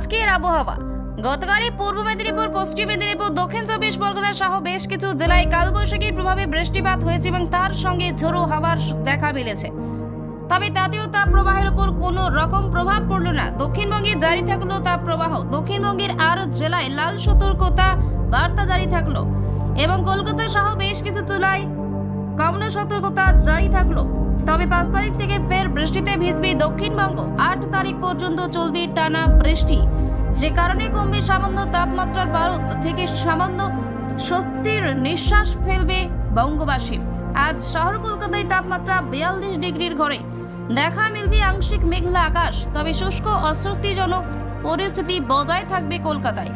আজকের আবহাওয়া। গতকালই পূর্ব মেদিনীপুর, পশ্চিম মেদিনীপুর, দক্ষিণ চব্বিশ পরগনা সহ বেশ কিছু জেলায় কালবৈশাখীর প্রভাবে বৃষ্টিপাত হয়েছে এবং তার সঙ্গে ঝোড়ো হাওয়ার দেখা মিলেছে। তবে তাতেও তাপ প্রবাহের উপর কোনো রকম প্রভাব পড়ল না। দক্ষিণবঙ্গে জারি থাকল তাপ প্রবাহ দক্ষিণবঙ্গের আরও জেলায় লাল সতর্কতা বার্তা জারি থাকল। এবং কলকাতা সহ বেশ কিছু জেলায় সতর্কতা জারি থাকল। তবে পাঁচ তারিখ থেকে ফের বৃষ্টিতে ভিজবে দক্ষিণবঙ্গ। আট তারিখ পর্যন্ত চলবে টানা বৃষ্টি। যে কারণে কমবে সামান্য তাপমাত্রার ভারত থেকে সামান্য স্বস্তির নিঃশ্বাস ফেলবে বঙ্গবাসী। আজ শহর কলকাতায় তাপমাত্রা বিয়াল্লিশ ডিগ্রির ঘরে। দেখা মিলবে আংশিক মেঘলা আকাশ। তবে শুষ্ক অস্বস্তিজনক পরিস্থিতি বজায় থাকবে কলকাতায়।